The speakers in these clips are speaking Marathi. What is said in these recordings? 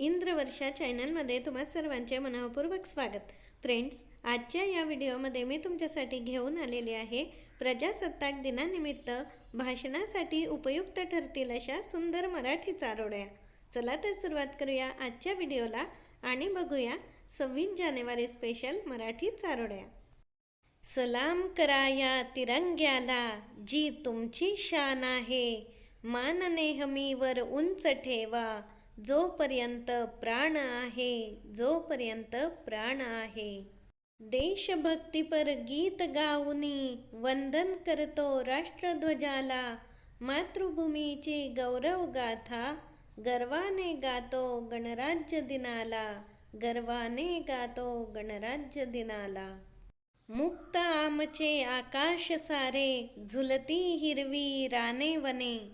इंद्रवर्षा चॅनलमध्ये तुम्हा सर्वांचे मनपूर्वक स्वागत. फ्रेंड्स आजच्या या व्हिडिओमध्ये मी तुमच्यासाठी घेऊन आलेली आहे प्रजासत्ताक दिनानिमित्त भाषणासाठी उपयुक्त ठरतील अशा सुंदर मराठी चारोळ्या. चला तर सुरुवात करूया आजच्या व्हिडिओला आणि बघूया सव्वीस जानेवारी स्पेशल मराठी चारोळ्या. सलाम करा या तिरंग्याला जी तुमची शान आहे. मान नेहमीवर उंच ठेवा. जोपर्यंत प्राण आहे जोपर्यंत प्राण आहे. देशभक्तीपर गीत गाऊनी वंदन करतो राष्ट्रध्वजाला. मातृभूमीची गौरव गाथा गर्वाने गातो गणराज्य दिनाला. गर्वाने गातो गणराज्य दिनाला. मुक्त आमचे आकाश सारे झुलती हिरवी राने वने.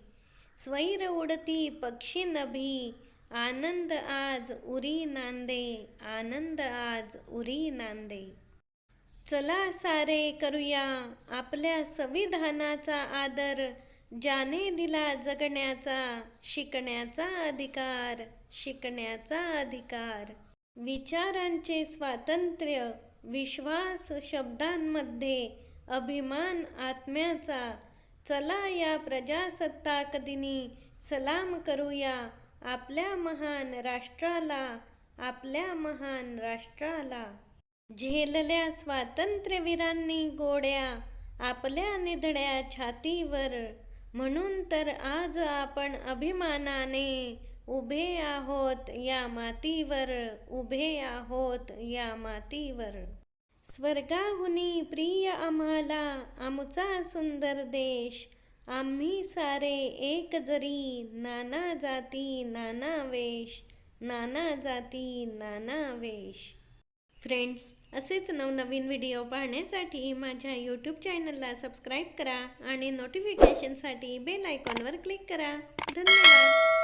स्वैर उडती पक्षी नभी आनंद आज उरी नांदे आनंद आज उरी नांदे. चला सारे करूया आपल्या संविधानाचा आदर ज्याने दिला जगण्याचा शिकण्याचा अधिकार शिकण्याचा अधिकार. विचारांचे स्वातंत्र्य विश्वास शब्दांमध्ये अभिमान आत्म्याचा. चला या प्रजासत्ताक दिनी सलाम करूया आपल्या महान राष्ट्राला आपल्या महान राष्ट्राला. झेलल्या स्वातंत्र्यवीरांनी गोड्या आपल्या निधड्या छातीवर. म्हणून तर आज आपण अभिमानाने उभे आहोत या मातीवर उभे आहोत या मातीवर. स्वर्गाहुनी प्रिय आम्हाला आमचा सुंदर देश आम्ही सारे एक जरी नाना जाती नाना वेश नाना जाती नाना वेश. फ्रेंड्स असेच नवनवीन व्हिडिओ पाहण्यासाठी माझ्या यूट्यूब चॅनलला सबस्क्राईब करा आणि नोटिफिकेशनसाठी बेल आयकॉनवर क्लिक करा. धन्यवाद.